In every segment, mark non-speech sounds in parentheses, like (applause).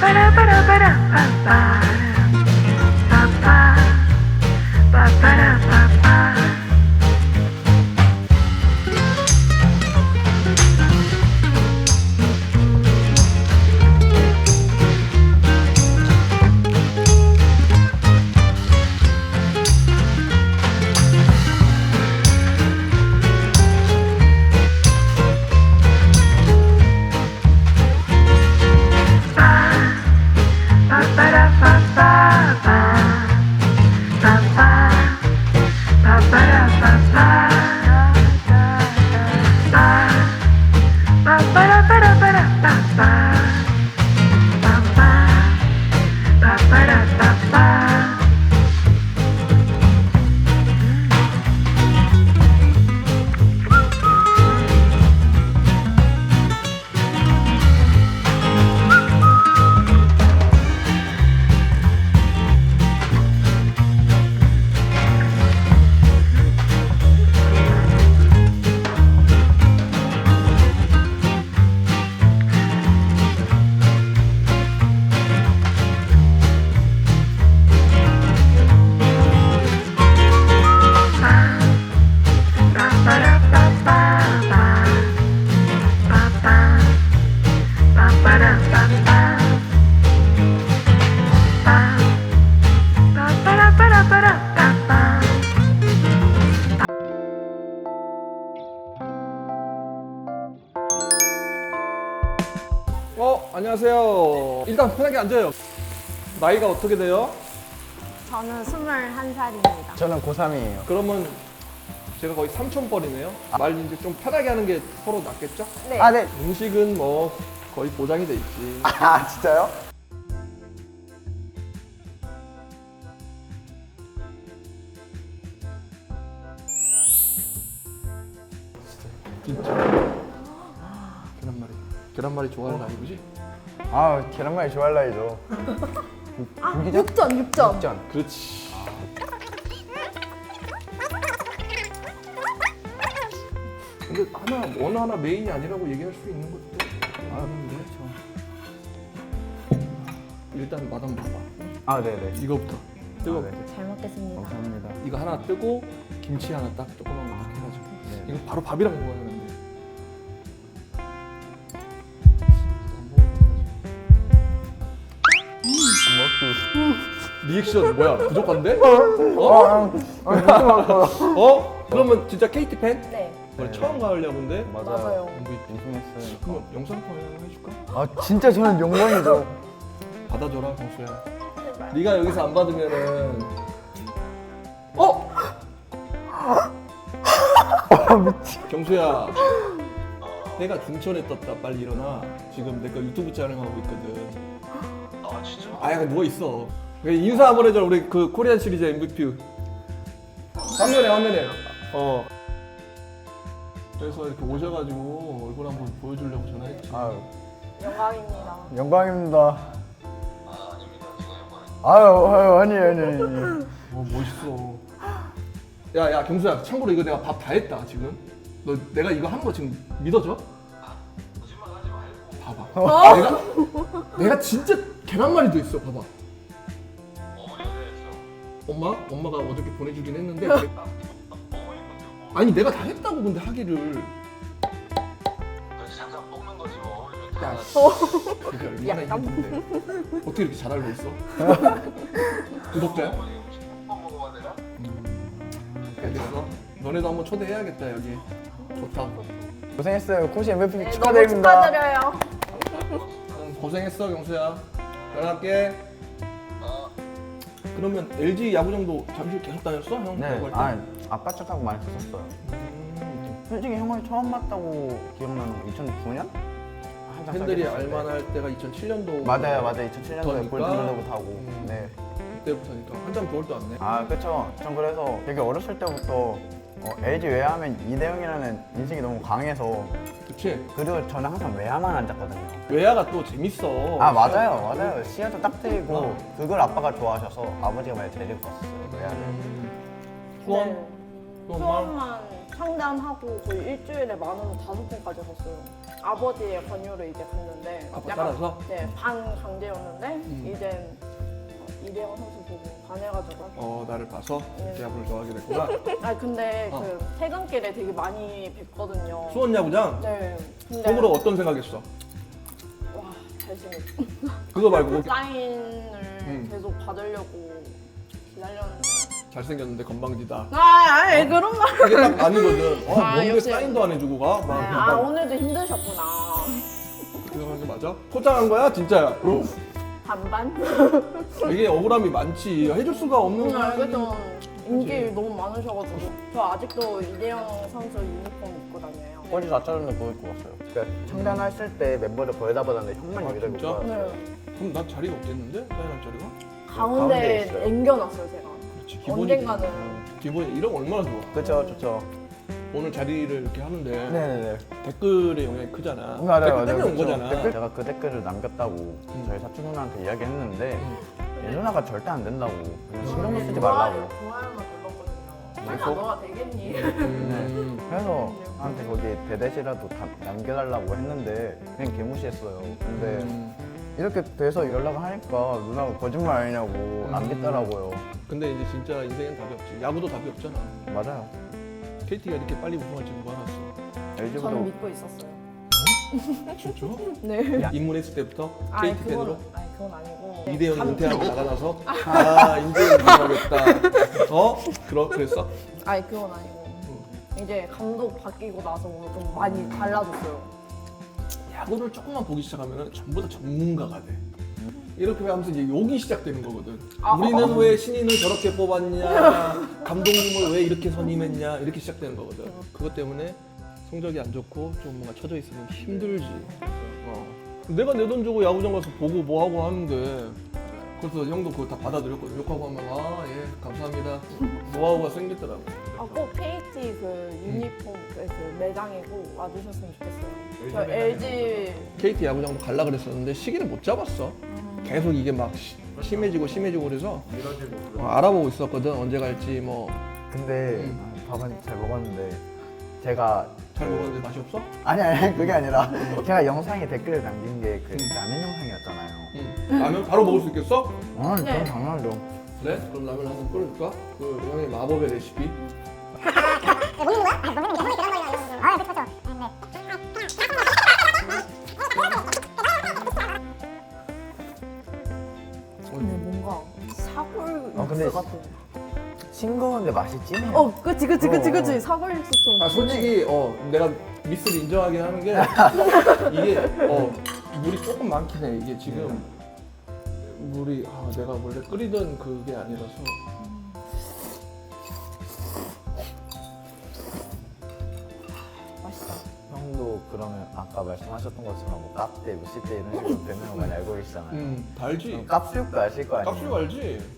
para para para para para 어, 일단 편하게 앉아요. 나이가 어떻게 돼요? 저는 21살입니다. 저는 고3이에요. 그러면 제가 거의 삼촌뻘이네요. 말 이제 좀 편하게 하는 게 서로 낫겠죠? 네. 아, 네. 음식은 뭐 거의 보장이 돼 있지. 아, 진짜요? 진짜. 계란말이. 계란말이 좋아하는 나이지? 아, 계란말이 좋아할 나이죠. 아, 고기전? 6점, 6점. 전 그렇지. 근데 하나 어느 하나 메인이 아니라고 얘기할 수 있는 것도 아는데. 일단 맛 한번 봐봐. 아, 네네. 이거부터 뜨겁게. 네. 잘 먹겠습니다. 감사합니다. 이거 하나 뜨고 김치 하나 딱 조그만 거딱 해가지고 네. 이거 바로 밥이랑 먹어야 하 리액션 뭐야 부족한데? 어? 어? 아, 아, 말이야. 어? 그러면 진짜 KT 팬? 네. 우리 네. 처음 가을 야구인데 맞아요. MVP 우승했어요. 그럼 영상 통화 해줄까? 아, 진짜 저는 영광이죠. 받아줘라 경수야 네가 여기서 안 받으면은 어? 경수야 내가 중천에 떴다 빨리 일어나 지금 내가 유튜브 촬영하고 있거든 아 약간 누워 있어 그래, 인사 한번 해줘 우리 그 코리안 시리즈 MVP 화면에 화면에 어 그래서 이렇게 오셔가지고 얼굴 한번 보여주려고 전화했지 아유, 영광입니다. 영광입니다. 아유, 아유, 아니에요, 아니에요. 아니에요. 어 멋있어. 야, 야, 경수야. 참고로 이거 내가 밥 다 했다 지금. 너 내가 이거 한 거 지금 믿어줘? 봐봐. 내가 내가 진짜 계란말이도 있어. 봐봐. 엄마? 엄마가 어저께 보내주긴 했는데. 그래- 아니 내가 다 했다고 근데 하기를. 야, 씨. 그게 얼마나 힘든데. 어떻게 이렇게 잘 알고 있어? (laughs) 구독자야? 알겠어. 너네도 한번 초대해야겠다 여기. 좋다. 고생했어요. 코시 MVP 네, 너무 축하드립니다. 축하드려요. 응, 고생했어 경수야. 연락할게. 그러면 LG 야구장도 잠실 계속 다녔어? 형 네, 야구할 때? 아, 아빠 차 타고 많이 갔었어요. 음, 솔직히 형을 처음 봤다고 기억나는 거 2009년? 한참 팬들이 시작했을 때. 알만할 때가 2007년도. 맞아요, 맞아요. 2007년도에 부터니까. 골든글러브 타고. 음. 네. 그때부터니까 한참 겨울도 왔네. 아, 그쵸. 전 그래서 되게 어렸을 때부터 어, LG 외야하면 이대형이라는 인식이 너무 강해서 그치? 그리고 저는 항상 외야만 앉았거든요. 외야가 또 재밌어. 아, 맞아요, 맞아요. 시야도 딱 트이고 어. 그걸 아빠가 좋아하셔서 아버지가 많이 데리고 갔었어요, 외야를. 음, 후원? 네. 후원만? 수업만 상담하고 거의 일주일에 만원 다섯 번까지 샀어요. 아버지의 권유로 이제 갔는데 아빠 약간, 따라서? 네, 반 강제였는데 음. 이제 이대영 선수 보고 반해가지고 어 나를 봐서 네. 대학을 좋아하게 됐구나. (laughs) 아 근데 어. 그 퇴근길에 되게 많이 뵀거든요. 수원 야구장 네. 근데 속으로 어떤 생각했어? 와 잘생겼. (laughs) 그거 말고 사인을 음. 계속 받으려고 기다렸는데. 잘생겼는데 건방지다. 아, 아니 그런 말. 이게 딱 아니거든. (laughs) 어, 아, 뭔데 역시. 사인도 안 해주고 가? 막아 약간 오늘도 힘드셨구나. 생각하는 게 맞아? 포장한 거야 진짜야. 반반. 이게 억울함이 많지. 해줄 수가 없는 거야. 그래도 인기 너무 많으셔가지고 저 아직도 이대영 선수 유니폼 입고 다녀요. 꼬리 다 자르는 그거 입고 왔어요. 그러니까 청단했을 때 멤버들 거의 다 받았는데 형만 아, 유일하게 진짜? 못 받았어요. 네. 그럼 난 자리가 없겠는데? 사인할 자리가? 가운데에 가운데 있어요. 앵겨놨어요 제가. 그렇지. 언젠가는. 기본이 이런 거 얼마나 좋아. 그쵸, 좋죠. 오늘 자리를 이렇게 하는데 네네네. 댓글의 영향이 크잖아. 맞아요, 댓글 맞아요. 때문에 온 그쵸. 거잖아. 댓글 제가 그 댓글을 남겼다고 저희 사촌 누나한테 이야기했는데 얘 누나가 절대 안 된다고 그냥 신경도 쓰지 말라고. 설마 계속? 너가 되겠니? 음. 그래서 나한테 거기 대대시라도 다 남겨달라고 했는데 그냥 개무시했어요. 근데 음. 이렇게 돼서 연락을 하니까 누나가 거짓말 아니냐고 안 믿더라고요. 근데 이제 진짜 인생엔 답이 없지. 야구도 답이 없잖아. 맞아요. KT가 이렇게 빨리 우승할 줄 누가 알았어? 저는 LG보다 믿고 있었어요. 진짜? (laughs) 네. 입문했을 때부터 아니 KT 팬으로? 그건 아니 그건 아니고. 이대현 감- 은퇴하고 나가나서 (laughs) 아 이제 우승하겠다. 어? 그러, 그랬어? 아니 그건 아니고. 이제 감독 바뀌고 나서 좀 많이 달라졌어요. 야구를 조금만 보기 시작하면 전부 다 전문가가 돼. 이렇게 하면서 이제 욕이 시작되는 거거든. 아, 우리는 어. 왜 신인을 저렇게 뽑았냐, 감독님을 왜 이렇게 선임했냐 이렇게 시작되는 거거든. 그것 때문에 성적이 안 좋고 좀 뭔가 처져 있으면 힘들지. 어. 내가 내 돈 주고 야구장 가서 보고 뭐 하고 하는데 그래서 형도 그거 다 받아들였거든. 욕하고 하면 아 예 감사합니다. 노하우가 생겼더라고. 아, 꼭 KT 그 유니폼 그 매장이고 와주셨으면 좋겠어요. 저 LG LG KT 야구장도 갈라 그랬었는데 시기를 못 잡았어. 계속 이게 막 시- 심해지고 심해지고 그래서 어, 알아보고 있었거든. 언제 갈지 뭐 잘 근데 밥은 잘 먹었는데 제가 먹었는데 맛이 없어? 아니 아니 그게 아니라 (laughs) 제가 영상에 댓글을 남긴 게 그 라면 영상이었잖아요. 응. 라면 바로 먹을 수 있겠어? 아, 네. 그럼 당연하죠. 그래? 그럼 라면 한번 끓여줄까? 그 형의 마법의 레시피. 근데 (laughs) 근데. 싱거운데 맛이 진해요. 어, 그치 그치 그치 어, 그치 어. 사골 육수처럼. 아 솔직히 어 내가 미스를 인정하긴 하는 게 (laughs) 이게 어 물이 조금 많긴 해. 이게 지금 물이 아 내가 원래 끓이던 그게 아니라서 맛있다. 형도 그러면 아까 말씀하셨던 것처럼 뭐 카페, 무시대 이런 식으로 (laughs) 되는 거 많이 알고 계시잖아요. 음 달지. 그럼 깝수육도 아실 거 아니에요? 값이 알지?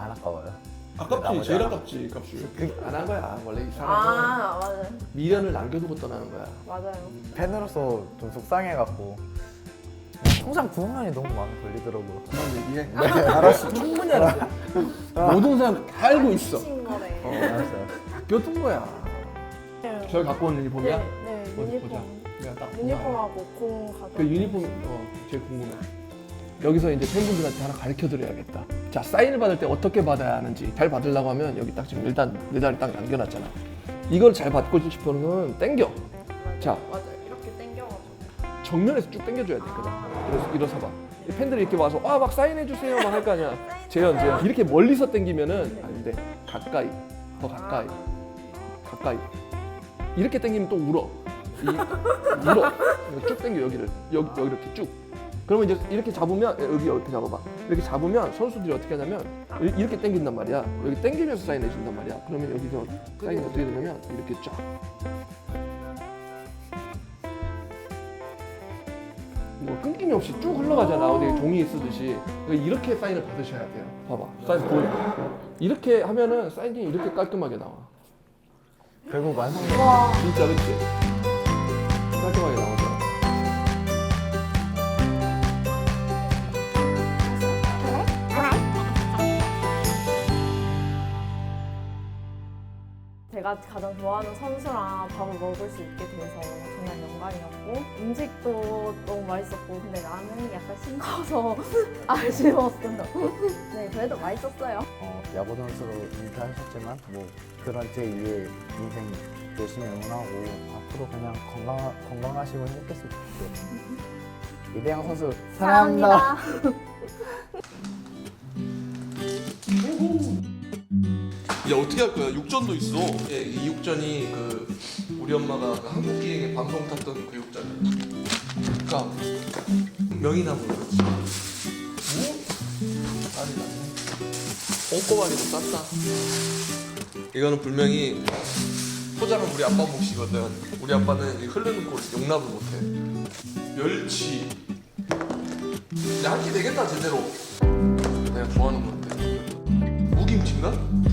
안 아까워요. 아깝지 나머지 제일? 아깝지 값이 안 한 거야 원래 이 사람은 아 맞아요 미련을 남겨두고 떠나는 거야 맞아요. 팬으로서 좀 속상해갖고 항상 구우면이 너무 많이 걸리더라고요. 그만 얘기해 알았어 (laughs) 충분히 알았어 모든 사람 다 알고 있어 친 거래. 어, 알았어요. 바뀌었던 거야 네. 저희 갖고 온 유니폼이야? 네, 네 어디 보자 유니폼. 내가 딱 보자. 유니폼하고 공 가져. 그 유니폼 어 제일 궁금해 여기서 이제 팬분들한테 하나 가르쳐 드려야겠다. 자 사인을 받을 때 어떻게 받아야 하는지 잘 받으려고 하면 여기 딱 지금 일단 내 자리 딱 남겨놨잖아. 이걸 잘 받고 싶으면 땡겨. 자 맞아요. 이렇게 당겨가지고. 정면에서 쭉 당겨줘야 돼 그냥. 그래서 일어서 봐. 이 팬들이 이렇게 와서 와막 사인해 주세요. 막 할 거 아니야. (laughs) 재현 재현. 이렇게 멀리서 당기면은 안 돼 가까이 더 가까이 가까이. 이렇게 당기면 또 울어. 이, 울어. 쭉 당겨 여기를. 여기 여기 이렇게 쭉 그러면 이제 이렇게 잡으면 여기 이렇게 잡아봐? 이렇게 잡으면 선수들이 어떻게 하냐면 이- 이렇게 당긴단 말이야. 여기 당기면서 사인해 준단 말이야. 그러면 여기서 사인이 어떻게 되냐면 이렇게 쫙. 이거 끊김이 없이 쭉 흘러가잖아. 어디 종이 쓰듯이. 그러니까 이렇게 사인을 받으셔야 돼요. 봐봐. 사인 보여. 이렇게 하면은 사인이 이렇게 깔끔하게 나와. 결국 완성. 진짜 그치? 깔끔하게 나오 제가 가장 좋아하는 선수랑 밥을 먹을 수 있게 돼서 정말 영광이었고 음식도 너무 맛있었고 근데 라면이 약간 싱거워서 (laughs) 아쉬웠어요. 네, 그래도 맛있었어요. 어, 야구 선수로 은퇴하셨지만 뭐 그런 제 2의 인생 열심히 응원하고 앞으로 그냥 건강 건강하시고 행복했으면 좋겠어요. (laughs) 이대영 선수 사랑합니다. (laughs) 이제 어떻게 할 거야? 육전도 있어. 예, 이 육전이 그 우리 엄마가 그 한국 기행에 방송 탔던 그 육전이야. 그러니까 명이나무. 오? 아니 아니. 꼼꼼하게도 쌌다. 이거는 분명히 포장은 우리 아빠 몫이거든. 우리 아빠는 이 흐르는 꼴 용납을 못해. 멸치. 한끼 되겠다 제대로. 내가 좋아하는 건데. 무김치인가?